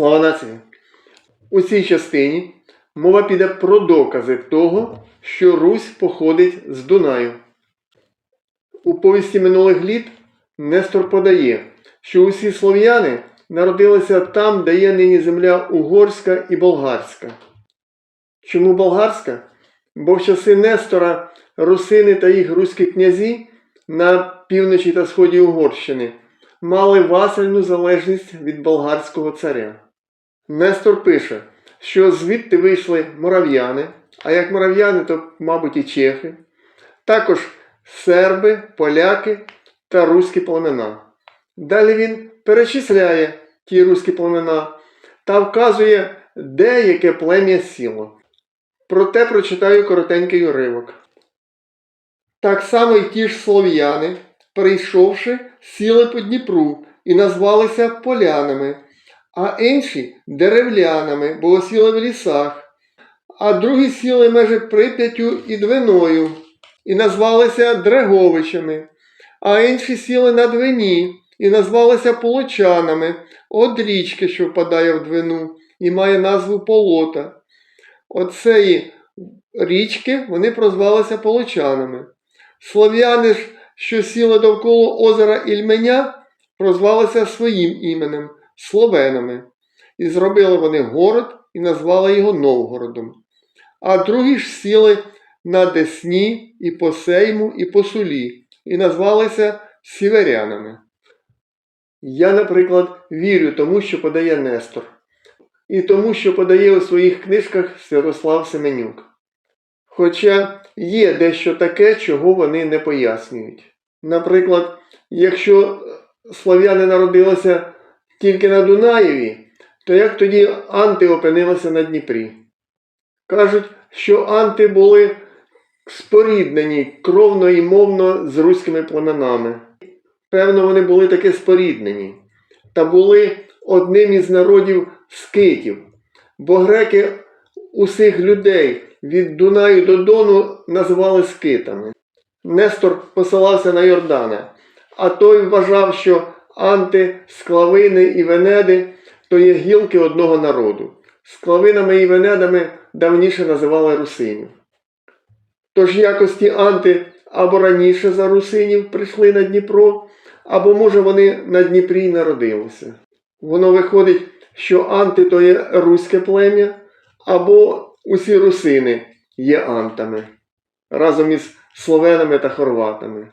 Слава нації! У цій частині мова піде про докази того, що Русь походить з Дунаю. У повісті минулих літ Нестор подає, що усі слов'яни народилися там, де є нині земля угорська і болгарська. Чому болгарська? Бо в часи Нестора русини та їх руські князі на півночі та сході Угорщини мали васальну залежність від болгарського царя. Нестор пише, що звідти вийшли морав'яни, а як морав'яни, то, мабуть, і чехи, також серби, поляки та руські племена. Далі він перечисляє ті руські племена та вказує, де яке плем'я сіло. Проте прочитаю коротенький уривок. Так само й ті ж слов'яни, прийшовши, сіли по Дніпру і назвалися полянами, а інші деревлянами, бо сіли в лісах, а другі сіли межі Прип'яттю і Двиною і назвалися Дреговичами, а інші сіли на Двині і назвалися Полочанами, от річки, що впадає в Двину, і має назву Полота. Оцеї річки вони прозвалися Полочанами. Слов'яни ж, що сіли довкола озера Ільменя, прозвалися своїм іменем Словенами. І зробили вони город і назвали його Новгородом. А другі ж сіли на Десні, і по Сейму, і по Сулі, і назвалися Сіверянами. Я, наприклад, вірю тому, що подає Нестор, і тому, що подає у своїх книжках Святослав Семенюк. Хоча є дещо таке, чого вони не пояснюють. Наприклад, якщо слов'яни народилися тільки на Дунаєві, то як тоді анти опинилися на Дніпрі? Кажуть, що анти були споріднені кровно і мовно з руськими племенами. Певно, вони були таки споріднені та були одним із народів скитів, бо греки усіх людей від Дунаю до Дону називали скитами. Нестор посилався на Йордана, а той вважав, що анти, склавини і венеди то є гілки одного народу. Склавинами і венедами давніше називали русинів. Тож якості анти або раніше за русинів прийшли на Дніпро, або, може, вони на Дніпрі народилися. Воно виходить, що анти то є руське плем'я, або усі русини є антами разом із словенами та хорватами.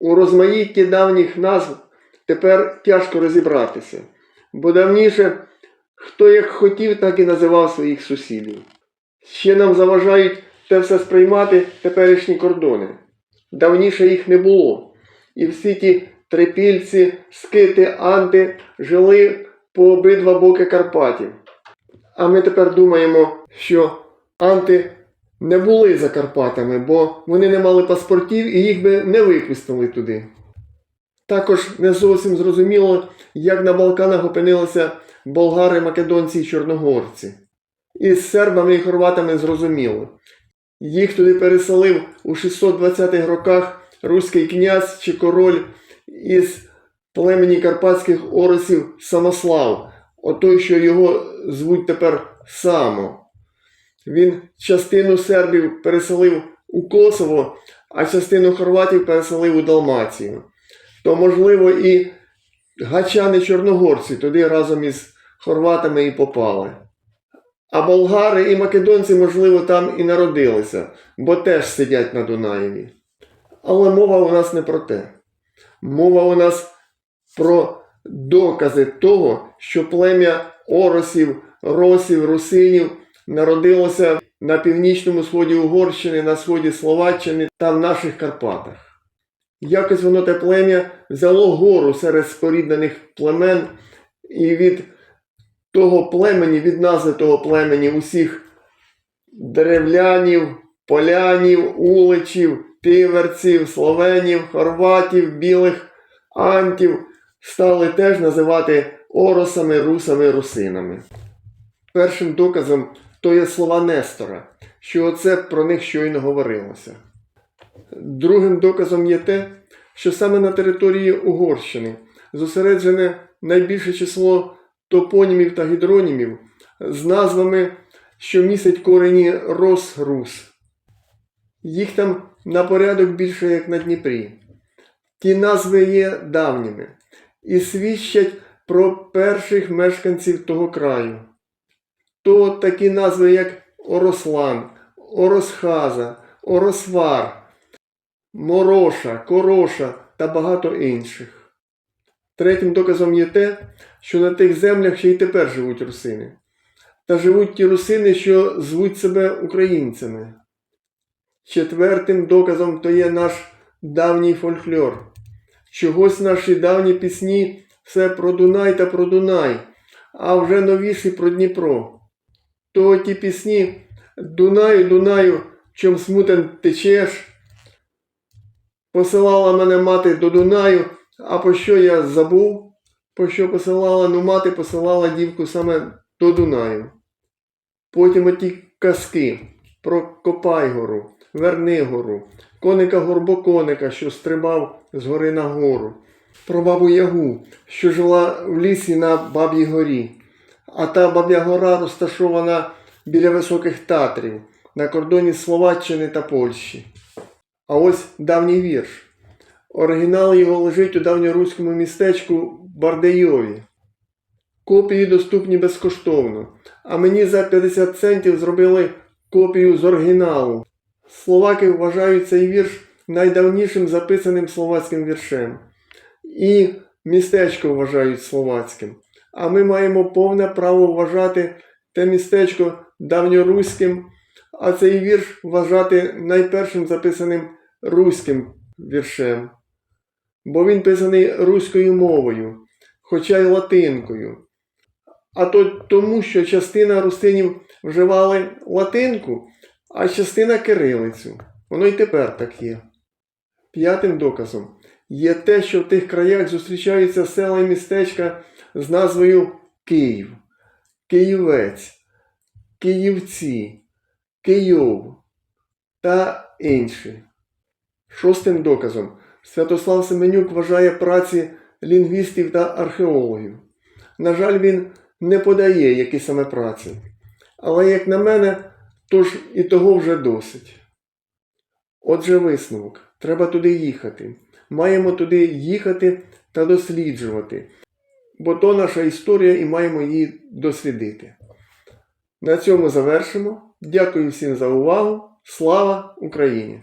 У розмаїтті давніх назв тепер тяжко розібратися, бо давніше хто як хотів, так і називав своїх сусідів. Ще нам заважають те все сприймати теперішні кордони. Давніше їх не було. І всі ті трипільці, скити, анти жили по обидва боки Карпатів. А ми тепер думаємо, що анти не були за Карпатами, бо вони не мали паспортів і їх би не випустили туди. Також не зовсім зрозуміло, як на Балканах опинилися болгари, македонці і чорногорці. Із сербами і хорватами зрозуміло. Їх туди переселив у 620-х роках руський князь чи король із племені карпатських оросів Самослав, отой, що його звуть тепер Само. Він частину сербів переселив у Косово, а частину хорватів переселив у Далмацію. То, можливо, і гачани чорногорці туди разом із хорватами і попали. А болгари і македонці, можливо, там і народилися, бо теж сидять на Дунаєві. Але мова у нас не про те. Мова у нас про докази того, що плем'я оросів, росів, русинів народилося на північному сході Угорщини, на сході Словаччини та в наших Карпатах. Якось воно те плем'я взяло гору серед споріднених племен і від того племені, від назви того племені усіх деревлянів, полянів, уличів, тиверців, словенів, хорватів, білих, антів стали теж називати оросами, русами, русинами. Першим доказом то є слова Нестора, що оце про них щойно говорилося. Другим доказом є те, що саме на території Угорщини зосереджене найбільше число топонімів та гідронімів з назвами, що містять корені Рос-Рус. Їх там на порядок більше, як на Дніпрі. Ті назви є давніми і свідчать про перших мешканців того краю. То такі назви, як Орослан, Оросхаза, Оросвар, Мороша, Короша та багато інших. Третім доказом є те, що на тих землях ще й тепер живуть русини. Та живуть ті русини, що звуть себе українцями. Четвертим доказом то є наш давній фольклор. Чогось наші давні пісні все про Дунай та про Дунай, а вже новіші про Дніпро. То ті пісні Дунаю, Дунаю, чом смутен течеш. Посилала мене мати до Дунаю, а по що я забув? По що посилала, ну мати посилала дівку саме до Дунаю. Потім оті казки про Копайгору, Вернигору, коника Горбоконика, що стрибав з гори на гору, про бабу Ягу, що жила в лісі на Баб'їй горі, а та Баб'я гора розташована біля високих татрів на кордоні Словаччини та Польщі. А ось давній вірш. Оригінал його лежить у давньоруському містечку Бардейові. Копії доступні безкоштовно, а мені за 50 центів зробили копію з оригіналу. Словаки вважають цей вірш найдавнішим записаним словацьким віршем. І містечко вважають словацьким. А ми маємо повне право вважати те містечко давньоруським, а цей вірш вважати найпершим записаним руським віршем. Бо він писаний руською мовою, хоча й латинкою. А то тому, що частина русинів вживали латинку, а частина кирилицю. Воно й тепер так є. П'ятим доказом є те, що в тих краях зустрічаються села і містечка з назвою Київ, Київець, Київці, Київ та інші. Шостим доказом Святослав Семенюк вважає праці лінгвістів та археологів. На жаль, він не подає, які саме праці. Але, як на мене, то ж і того вже досить. Отже, висновок. Треба туди їхати. Маємо туди їхати та досліджувати, бо то наша історія і маємо її дослідити. На цьому завершимо. Дякую всім за увагу. Слава Україні!